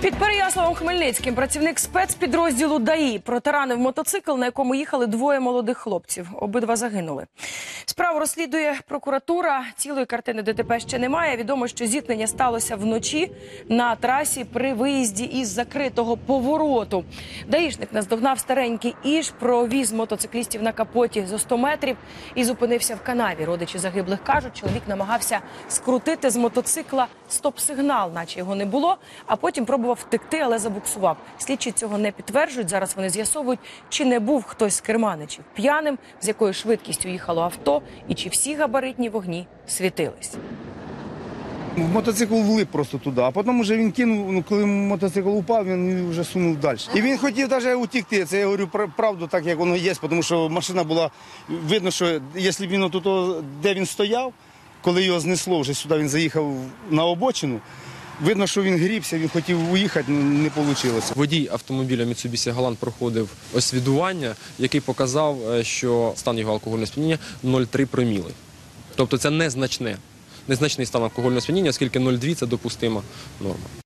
Під Переяславом Хмельницьким працівник спецпідрозділу ДАІ протаранив мотоцикл, на якому їхали двоє молодих хлопців. Обидва загинули. Справу розслідує прокуратура. Цілої картини ДТП ще немає. Відомо, що зіткнення сталося вночі на трасі при виїзді із закритого повороту. Даїшник наздогнав старенький іж, провіз мотоциклістів на капоті зо 100 метрів і зупинився в канаві. Родичі загиблих кажуть, чоловік намагався скрутити з мотоцикла стоп-сигнал, наче його не було, а потім пробував втекти, але забуксував. Слідчі цього не підтверджують. Зараз вони з'ясовують, чи не був хтось з керманичів п'яним, з якою швидкістю їхало авто, і чи всі габаритні вогні світились. Мотоцикл влип просто туди, а потім вже він кинув, ну коли мотоцикл упав, він вже сунув далі. І він хотів навіть утікти. Це я говорю правду, так як воно є, тому що машина була видно, що якщо він отут, де він стояв, коли його знесло, вже сюди він заїхав на обочину. Видно, що він грібся, він хотів уїхати, але не вийшло. Водій автомобіля Mitsubishi Galant проходив освідування, який показав, е, що стан його алкогольного сп'яніння 0,3 проміли. Тобто це незначний стан алкогольного сп'яніння, оскільки 0,2 – це допустима норма.